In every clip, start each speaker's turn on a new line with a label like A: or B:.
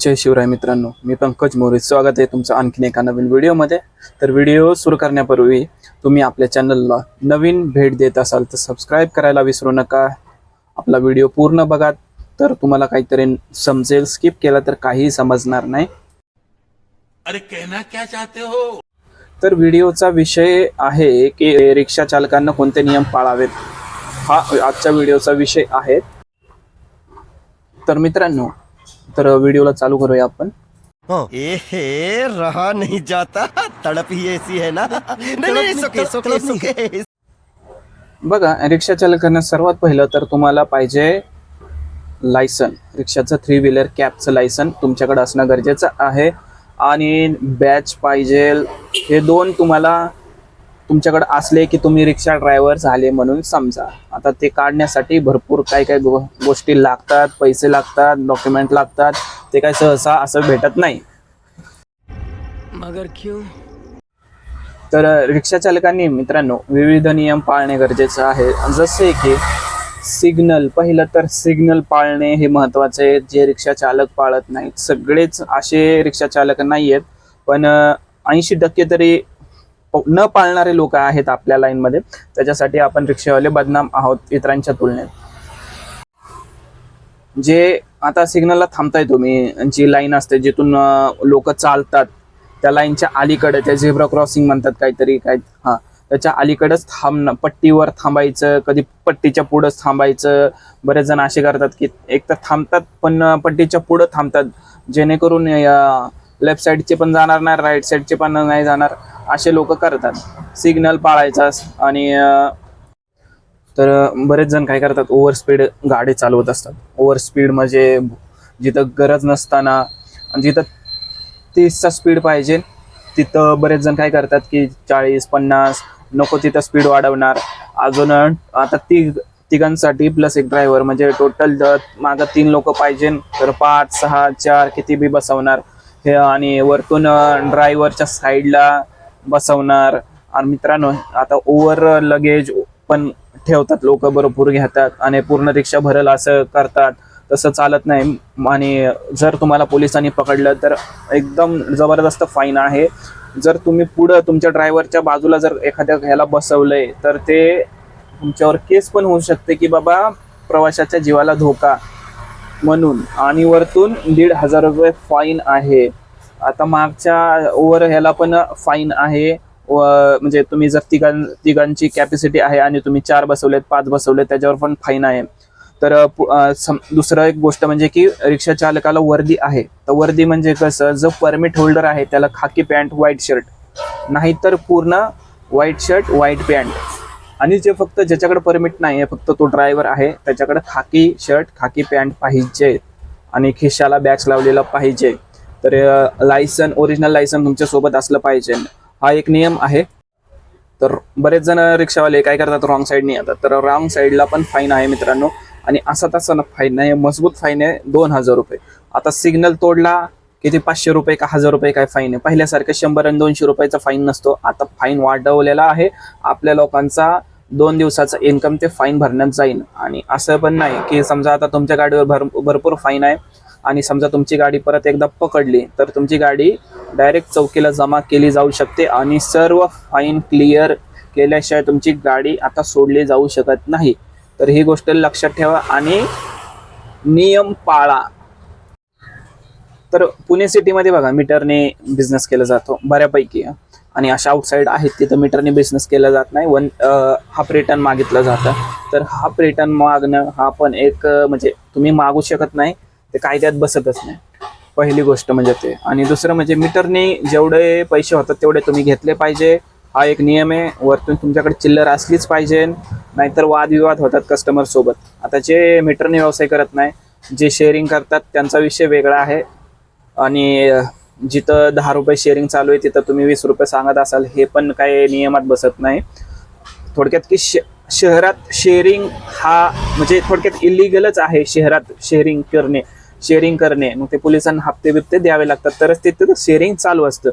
A: जय शिवराय मित्रांनो मी पंकज मोरे. स्वागत आहे तुमचं आणखीन एका नवीन व्हिडिओमध्ये. तर व्हिडिओ सुरू करण्यापूर्वी तुम्ही आपल्या चॅनलला नवीन भेट देत असाल तर सबस्क्राईब करायला विसरू नका. आपला व्हिडिओ पूर्ण बघा. तर तुम्हाला काहीतरी समजेल स्किप केला तर काहीही समजणार नाही.
B: अरे कहना क्या चाहते हो?
A: तर व्हिडिओचा विषय आहे की रिक्षा चालकांना कोणते नियम पाळावेत? हा आजच्या व्हिडिओचा विषय आहे. तर मित्रांनो तर व्हिडिओला चालू करूया आपण.
C: एहे रहा नहीं जाता. तड़प ही ऐसी है ना. नहीं नहीं सुके सुके सुके.
A: बघा रिक्षा चालकांना सर्वात पहिलं तर तुम्हाला पाहिजे लायसन रिक्षाचं थ्री व्हीलर कॅबचं लायसन तुमच्याकडे असणं गरजेचं आहे. आणि बॅच पाहिजे. हे दोन तुम्हाला तुमच्याकडे असले की तुम्ही रिक्षा ड्रायव्हर झाले म्हणून समजा. आता ते काढण्यासाठी भरपूर काय काय गो गोष्टी लागतात पैसे लागतात डॉक्युमेंट लागतात. ते काय सहसा असं भेटत नाही.
C: मगर क्यों?
A: तर रिक्षा चालकांनी मित्रांनो विविध नियम पाळणे गरजेचं आहे. जसे की सिग्नल पहिलं तर सिग्नल पाळणे हे महत्त्वाचे आहे. जे रिक्षा चालक पाळत नाहीत सगळेच असे रिक्षा चालक नाही आहेत पण ऐंशी टक्के तरी न पाळणारे लोक आहेत आपल्या लाईनमध्ये त्याच्यासाठी आपण रिक्षावाले बदनाम आहोत इतरांच्या तुलनेत. जे आता सिग्नलला थांबताय तुम्ही जी लाईन असते जिथून लोक चालतात त्या लाईनच्या अलीकडे त्या झेब्रा क्रॉसिंग म्हणतात काहीतरी काय हा त्याच्या अलीकडेच थांबणं पट्टीवर थांबायचं कधी पट्टीच्या पुढंच थांबायचं. बरेच जण असे करतात की एक तर थांबतात पण पट्टीच्या पुढं थांबतात. जेणेकरून लेफ्ट साईडचे पण जाणार नाही राईट साईडचे पण नाही जाणार. असे लोक करतात. सिग्नल पाळायचा आणि तर बरेच जण काय करतात ओव्हर स्पीड गाडी चालवत असतात. ओव्हर स्पीड म्हणजे जिथं गरज नसताना आणि जिथं तीसचा स्पीड पाहिजे तिथं बरेच जण काय करतात की चाळीस पन्नास नको तिथं स्पीड वाढवणार. अजून आता ती तिघांसाठी प्लस एक ड्रायव्हर म्हणजे टोटल मागं तीन लोक पाहिजे तर पाच सहा चार किती बी बसवणार. हे आणि वरतून ड्रायव्हरच्या साईडला बसवणार. आणि मित्रांनो आता ओव्हर लगेज पण ठेवतात लोक भरपूर घेतात आणि पूर्ण रिक्षा भरल असं करतात. तसं चालत नाही. आणि जर तुम्हाला पोलिसांनी पकडलं तर एकदम जबरदस्त फाईन आहे. जर तुम्ही पुढं तुमच्या ड्रायव्हरच्या बाजूला जर एखाद्या ह्याला बसवलंय तर ते तुमच्यावर केस पण होऊ शकते की बाबा प्रवाशाच्या जीवाला धोका. म्हणून आणि वरतून दीड हजार रुपये फाईन आहे. आता मागच्या ओव्हर ह्याला पण फाईन आहे. व म्हणजे तुम्ही जर तिघां तिघांची कॅपॅसिटी आहे आणि तुम्ही चार बसवलेत पाच बसवलेत त्याच्यावर पण फाईन आहे. तर पु- सम- दुसरं एक गोष्ट म्हणजे की रिक्षा चालकाला वर्दी आहे. तर वर्दी म्हणजे कसं जो परमिट होल्डर आहे त्याला खाकी पॅन्ट व्हाईट शर्ट नाहीतर पूर्ण व्हाईट शर्ट व्हाईट पॅन्ट आणि जे फक्त ज्याच्याकडे परमिट नाही आहे फक्त तो ड्रायव्हर आहे त्याच्याकडे खाकी शर्ट खाकी पॅन्ट पाहिजे. आणि खिशाला बॅच लावलेला पाहिजे. तर लायसन ओरिजिनल लायसन तुमच्यासोबत असलं पाहिजे. हा एक नियम आहे. तर बरेच जण रिक्षावाले काय करतात? रॉंग साईडने येतात. तर रॉंग साईडला पण फाईन आहे मित्रांनो. आणि असा तसा फाईन नाही. मजबूत फाईन आहे दोन हजार रुपये. आता सिग्नल तोडला किती? पाचशे रुपये का हजार रुपये काय फाईन आहे? पहिल्यासारखं शंभर आणि दोनशे रुपयाचा फाईन नसतो. आता फाईन वाढवलेला आहे. आपल्या लोकांचा दोन दिवसाचा इन्कम ते फाईन भरण्यात जाईल. आणि असं पण नाही की समजा आता तुमच्या गाडीवर भर भरपूर फाईन आहे. आणि समजा तुमची गाडी परत एकदा पकडली तर तुमची गाडी डायरेक्ट चौकीला जमा केली जाऊ शकते आणि सर्व फाईन क्लिअर केल्याशिवाय तुमची गाडी आता सोडली जाऊ शकत नाही. तर ही गोष्ट लक्षात ठेवा आणि नियम पाळा. तर पुणे सिटीमध्ये बघा मीटरने बिझनेस केला जातो बऱ्यापैकी. आणि अशा आउटसाईड आहेत तिथं मीटरने बिझनेस केला जात नाही. वन हाफ रिटर्न मागितलं जातं. तर हाफ रिटर्न मागणं हा पण एक म्हणजे तुम्ही मागू शकत नाही. ते कायद्यात बसतच नाही. पहिली गोष्ट म्हणजे ते. आणि दुसरं म्हणजे मीटरने जेवढे पैसे होतात तेवढे तुम्ही घेतले पाहिजे. हा एक नियम आहे. वरतून तुमच्याकडे चिल्लर असलीच पाहिजे. नाहीतर वादविवाद होतात कस्टमर सोबत. आता जे मीटरने व्यवसाय करत नाही जे शेअरिंग करतात त्यांचा विषय वेगळा आहे. आणि जिथं दहा रुपये शेअरिंग चालू आहे तिथं तुम्ही वीस रुपये सांगत असाल हे पण काही नियमात बसत नाही. थोडक्यात की श शहरात शेअरिंग हा म्हणजे थोडक्यात इलिगलच आहे शहरात शेअरिंग करणे. शेअरिंग करणे मग ते पोलिसांना हप्ते बिप्ते द्यावे लागतात. तरच तिथं शेअरिंग चालू असतं.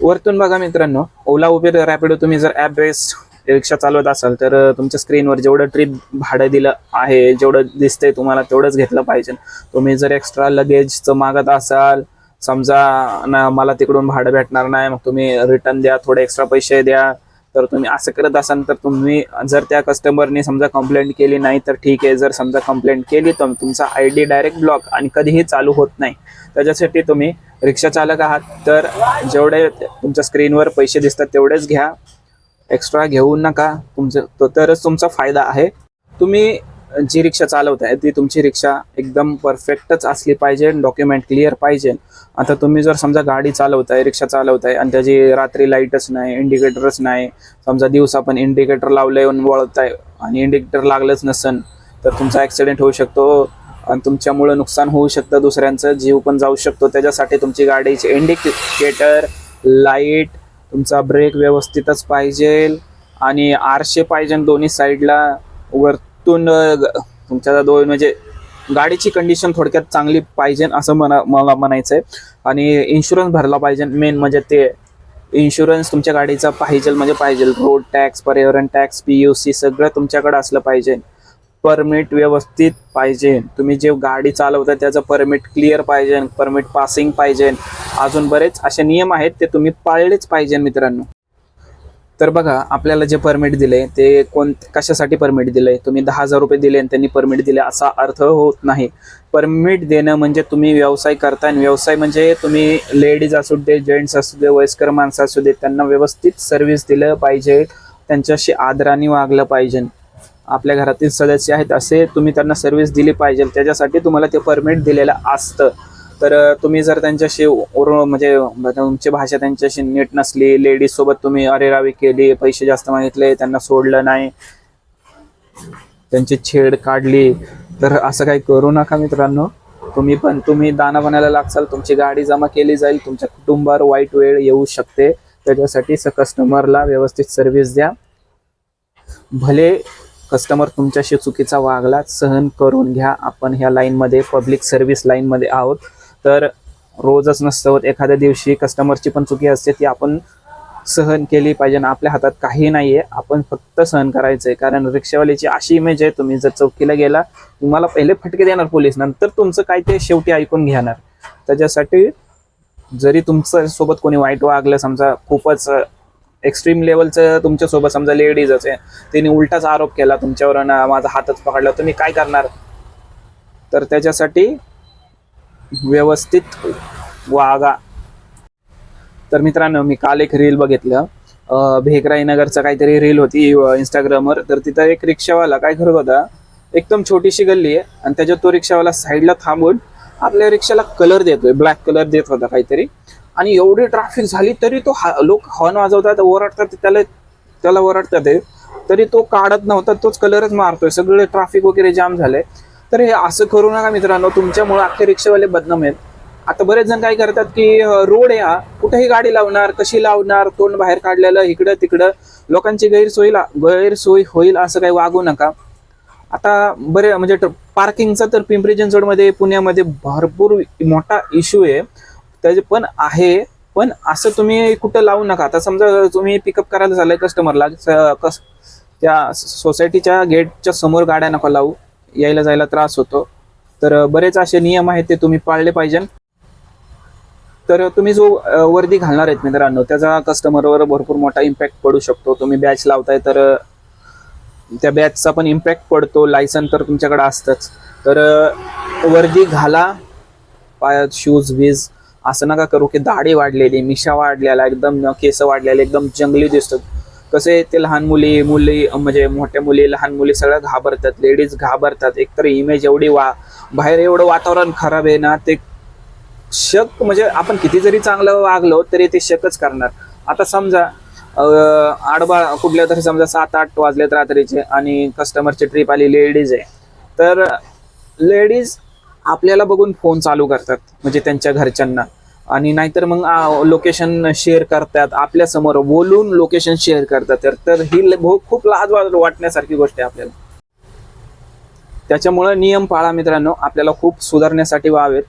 A: वरतून बघा मित्रांनो ओला उबेर रॅपिडो तुम्ही जर ॲप बेस्ड रिक्षा चालवत असाल तर तुमच्या स्क्रीनवर जेवढं ट्रिप भाडं दिलं आहे जेवढं दिसतंय तुम्हाला तेवढंच घेतलं पाहिजे. तुम्ही जर एक्स्ट्रा लगेजचं मागत असाल समजा ना मला तिकडून भाडं भेटणार नाही मग तुम्ही रिटर्न द्या थोडे एक्स्ट्रा पैसे द्या. तर तुम्ही असं करत असाल तर तुम्ही जर त्या कस्टमरने समजा कंप्लेंट केली नाही तर ठीक आहे. जर समजा कंप्लेंट केली तर तुमचा आय डी डायरेक्ट ब्लॉक आणि कधीही चालू होत नाही. त्याच्यासाठी तुम्ही रिक्षा चालक आहात. तर जेवढे तुमच्या स्क्रीनवर पैसे दिसतात तेवढेच घ्या. एक्स्ट्रा घेऊ नका. तुमचं तो तरच तुमचा फायदा आहे. तुम्ही जी रिक्षा चालवत आहे ती तुमची रिक्षा एकदम परफेक्टच असली पाहिजे डॉक्युमेंट क्लिअर पाहिजे. आता तुम्ही जर समजा गाडी चालवताय रिक्षा चालवताय आणि त्याची रात्री लाईटच नाही इंडिकेटरच नाही समजा दिवसा पण इंडिकेटर लावलंय वळताय आणि इंडिकेटर लागलंच नसन तर तुमचा ॲक्सिडेंट होऊ शकतो आणि तुमच्यामुळं नुकसान होऊ शकतं दुसऱ्यांचं जीव पण जाऊ शकतो. त्याच्यासाठी तुमची गाडीची इंडिकेटर लाइट तुमचा ब्रेक व्यवस्थितच पाहिजे आणि आरशे पाहिजे दोन्ही साईडला वर अं, तुमच्या दोन म्हणजे गाडीची कंडिशन थोडक्यात चांगली पाहिजे असं म्हणा मला म्हणायचं आहे आणि इन्शुरन्स भरला पाहिजे. मेन म्हणजे ते इन्शुरन्स तुमच्या गाडीचा पाहिजे म्हणजे पाहिजे. रोड टॅक्स पर्यावरण टॅक्स पी यू सी सगळं तुमच्याकडे असलं पाहिजे. परमिट व्यवस्थित पाहिजे. तुम्ही जे गाडी चालवता त्याचं परमिट क्लिअर पाहिजे. परमिट पासिंग पाहिजे. अजून बरेच असे नियम आहेत ते तुम्ही पाळलेच पाहिजे मित्रांनो. तर बघा आपल्याला जे परमिट दिले ते कोण कशासाठी परमिट दिले? तुम्ही दहा हजार रुपये दिले आणि त्यांनी परमिट दिले असा अर्थ होत नाही. परमिट देणं म्हणजे तुम्ही व्यवसाय करताय आणि व्यवसाय म्हणजे तुम्ही लेडीज असू दे जेंट्स असू दे वयस्कर माणसं असू दे त्यांना व्यवस्थित सर्व्हिस दिलं पाहिजे. त्यांच्याशी आदराने वागलं पाहिजे. आपल्या घरातील सदस्य आहेत असे तुम्ही त्यांना सर्व्हिस दिली पाहिजे. त्याच्यासाठी तुम्हाला ते परमिट दिलेलं असतं. तर तुम्ही जर त्यांच्याशी ओर म्हणजे तुमची भाषा त्यांच्याशी नीट नसली लेडीज सोबत तुम्ही अरेरावी केली पैसे जास्त मागितले त्यांना सोडलं नाही त्यांची छेड काढली तर असं काही करू नका मित्रांनो. तुम्ही पण तुम्ही दाना बनायला लागसाल तुमची गाडी जमा केली जाईल तुमच्या कुटुंबावर वाईट वेळ येऊ शकते. त्याच्यासाठी स कस्टमरला व्यवस्थित सर्व्हिस द्या. भले कस्टमर तुमच्याशी चुकीचा वागला सहन करून घ्या. आपण ह्या लाईनमध्ये पब्लिक सर्व्हिस लाईनमध्ये आहोत. तर रोजच नसतं होत. एखाद्या दिवशी कस्टमरची पण चुकी असते ती आपण सहन केली पाहिजे ना आपल्या हातात काही नाही आहे आपण फक्त सहन करायचं आहे कारण रिक्षावाल्याची अशी इमेज आहे तुम्ही जर चौकीला गेला तुम्हाला पहिले फटके देणार पोलीस नंतर तुमचं काय ते शेवटी ऐकून घेणार. त्याच्यासाठी जरी तुमचं सोबत कोणी वाईट वागलं समजा खूपच एक्स्ट्रीम लेवलचं तुमच्यासोबत समजा लेडीजच आहे तिने उलटाच आरोप केला तुमच्यावर माझा हातच पकडला तुम्ही काय करणार? तर त्याच्यासाठी व्यवस्थित वागा. तर मित्रांनो मी काल एक रील बघितलं. भेकराई नगरचं काहीतरी रील होती इंस्टाग्रामवर तर तिथं एक रिक्षावाला काय करत होता एकदम छोटीशी गल्ली आहे आणि त्याच्यात तो रिक्षावाला साईडला थांबून आपल्या रिक्षाला कलर देतोय ब्लॅक कलर देत होता काहीतरी. आणि एवढी ट्रॅफिक झाली तरी तो हा लोक हॉर्न वाजवतात ओरडतात त्याला त्याला ओरडतात तरी तो काढत नव्हता तोच कलरच मारतोय. सगळे ट्रॅफिक वगैरे जाम झाले. तर हे असं करू नका मित्रांनो. तुमच्यामुळे अख्खे रिक्षावाले बदनाम आहेत. आता बरेच जण काय करतात की रोड या कुठेही गाडी लावणार कशी लावणार तोंड बाहेर काढलेलं इकडं तिकडं. लोकांची गैरसोयी ला गैरसोय होईल असं काही वागू नका. आता बरे म्हणजे पार्किंगचा तर पिंपरी चिंचवडमध्ये पुण्यामध्ये भरपूर मोठा इश्यू आहे. त्याचे पण आहे. पण असं तुम्ही कुठं लावू नका. आता समजा तुम्ही पिकअप करायला झालंय कस्टमरला कस त्या सोसायटीच्या गेटच्या समोर गाड्या नका लावू. यायला जायला त्रास होतो. तर बरेच असे नियम आहेत ते तुम्ही पाळले पाहिजे. तर तुम्ही जो वर्दी घालणार आहेत मित्रांनो त्याचा कस्टमरवर भरपूर मोठा इम्पॅक्ट पडू शकतो. तुम्ही बॅच लावताय तर त्या बॅचचा पण इम्पॅक्ट पडतो. लायसन तर तुमच्याकडे असतंच. तर वर्दी घाला. पायात शूज वीज असं नका करू की दाढी वाढलेली मिशा वाढलेला एकदम केस वाढलेले एकदम जंगली दिसतो कसे ते लहान मुली मुली म्हणजे मोठ्या मुली लहान मुली सगळ्या घाबरतात लेडीज घाबरतात. एकतर इमेज एवढी वा बाहेर एवढं वातावरण खराब आहे ना ते शक म्हणजे आपण किती जरी चांगलं वागलो तरी ते शकच करणार. आता समजा आडबा कुठल्या तरी समजा सात आठ वाजलेत रात्रीचे आणि कस्टमरची ट्रिप आली लेडीज आहे. तर लेडीज आपल्याला बघून फोन चालू करतात म्हणजे त्यांच्या घरच्यांना. आणि नाहीतर मग लोकेशन शेअर करतात आपल्यासमोर बोलून लोकेशन शेअर करतात. तर तर ही ल- भो- खूप लाज वाटण्यासारखी गोष्ट आहे आपल्याला. त्याच्यामुळं नियम पाळा मित्रांनो आपल्याला खूप सुधारण्यासाठी व्हावेत.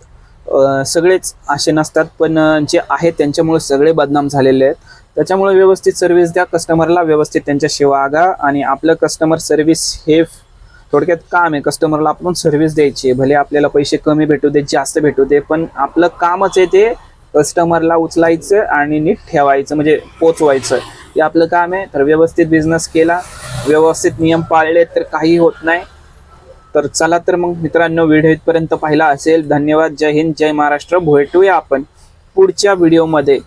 A: सगळेच असे नसतात पण जे आहेत त्यांच्यामुळे सगळे बदनाम झालेले आहेत. त्याच्यामुळे व्यवस्थित सर्व्हिस द्या कस्टमरला व्यवस्थित त्यांच्याशी वागा आणि आपलं कस्टमर सर्व्हिस हे थोडक्यात काम आहे. कस्टमरला आपण सर्व्हिस द्यायची आहे. भले आपल्याला पैसे कमी भेटू दे जास्त भेटू दे पण आपलं कामच आहे ते कस्टमरला उचलायचं आणि नीट ठेवायचं म्हणजे पोचवायचं. हे आपलं काम आहे. तर व्यवस्थित बिझनेस केला. व्यवस्थित नियम पाळले तर काही होत नाही. तर चला तर मग मित्रांनो व्हिडिओ इथपर्यंत पाहिला असेल. धन्यवाद. जय हिंद. जय महाराष्ट्र. भेटूया आपण पुढच्या व्हिडिओमध्ये